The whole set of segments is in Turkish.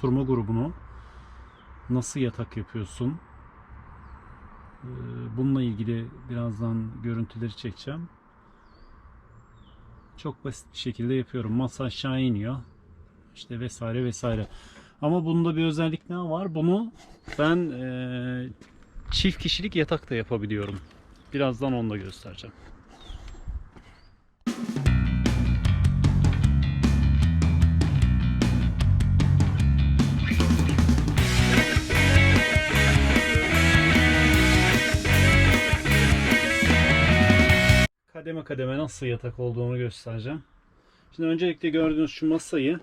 Turma grubunu nasıl yatak yapıyorsun? Ee, Bununla ilgili birazdan görüntüleri çekeceğim. Çok basit bir şekilde yapıyorum. Masa aşağı iniyor. İşte vesaire vesaire. Ama bunda bir özellik ne var? Bunu ben eee, çift kişilik yatak da yapabiliyorum. Birazdan onu da göstereceğim. Kademe kademe nasıl yatak olduğunu göstereceğim. Şimdi öncelikle gördüğünüz şu masayı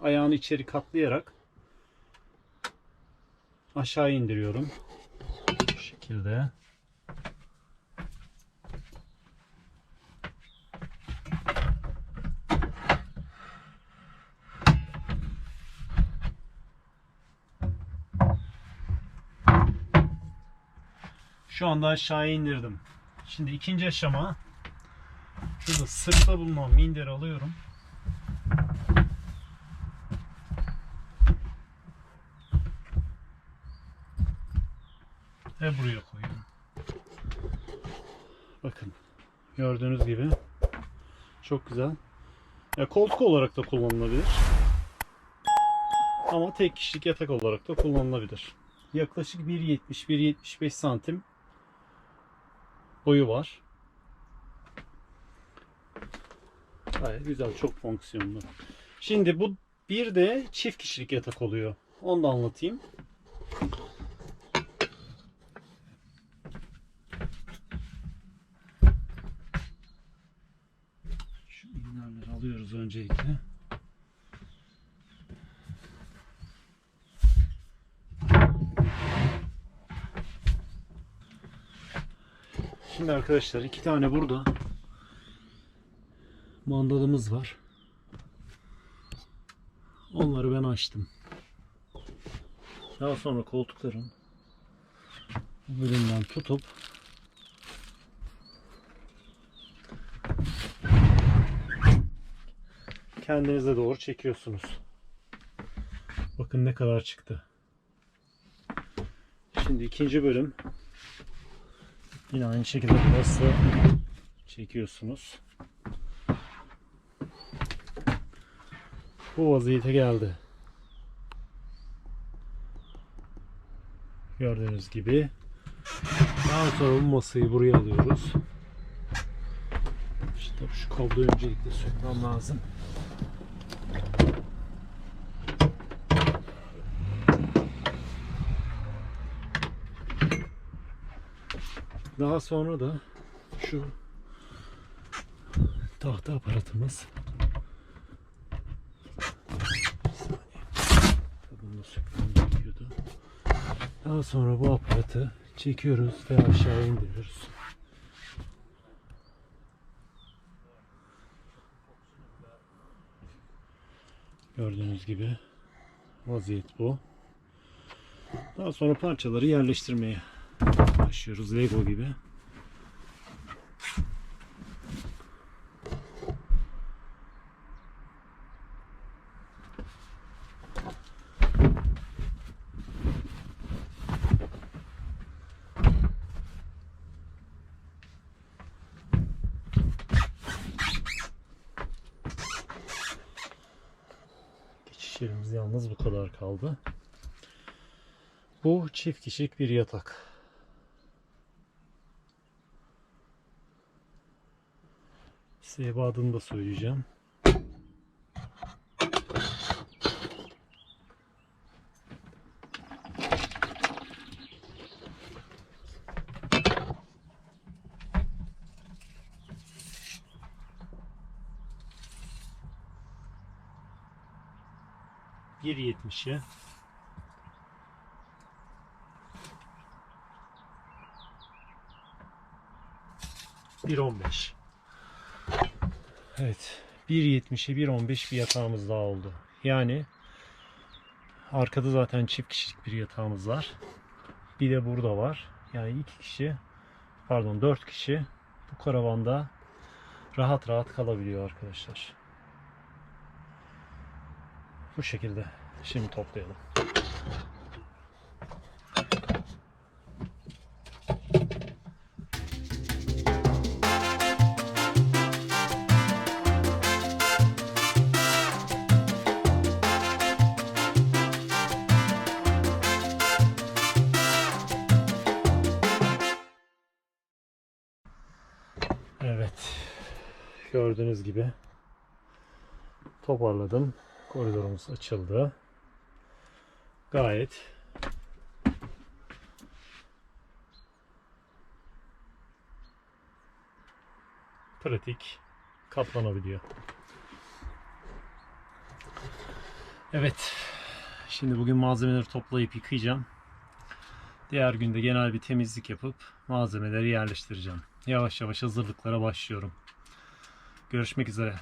ayağını içeri katlayarak aşağı indiriyorum. Bu şekilde. Şu anda aşağı indirdim. Şimdi ikinci aşama Şurada sırtta bulunan minderi alıyorum. Ve buraya koyuyorum. Bakın. Gördüğünüz gibi. Çok güzel. Ya koltuk olarak da kullanılabilir. Ama tek kişilik yatak olarak da kullanılabilir. Yaklaşık 1.70-1.75 santim boyu var. Gayet güzel, çok fonksiyonlu. Şimdi bu bir de çift kişilik yatak oluyor. Onu da anlatayım. Şu minderleri alıyoruz öncelikle. Şimdi arkadaşlar iki tane burada mandalımız var. Onları ben açtım. Daha sonra koltukların bu bölümden tutup kendinize doğru çekiyorsunuz. Bakın ne kadar çıktı. Şimdi ikinci bölüm yine aynı şekilde burası çekiyorsunuz. Bu vaziyete geldi. Gördüğünüz gibi. Daha sonra bu masayı buraya alıyoruz. İşte şu kabloyu öncelikle sökmem lazım. Daha sonra da şu tahta aparatımız Bunu da sökmem gerekiyordu. Daha sonra bu aparatı çekiyoruz ve aşağı indiriyoruz. Gördüğünüz gibi vaziyet bu. Daha sonra parçaları yerleştirmeye başlıyoruz Lego gibi. Geçişlerimiz yalnız bu kadar kaldı. Bu çift kişilik bir yatak. Size ebadını da söyleyeceğim. Bir yetmişe bir on beş. Evet. 1.70'e 1.15 bir yatağımız daha oldu. Yani arkada zaten çift kişilik bir yatağımız var. Bir de burada var. Yani iki kişi pardon dört kişi bu karavanda rahat rahat kalabiliyor arkadaşlar. Bu şekilde. Şimdi toplayalım. Evet. Gördüğünüz gibi toparladım. Koridorumuz açıldı. Gayet pratik katlanabiliyor. Evet. Şimdi bugün malzemeleri toplayıp yıkayacağım. Diğer günde genel bir temizlik yapıp malzemeleri yerleştireceğim. Yavaş yavaş hazırlıklara başlıyorum. Görüşmek üzere.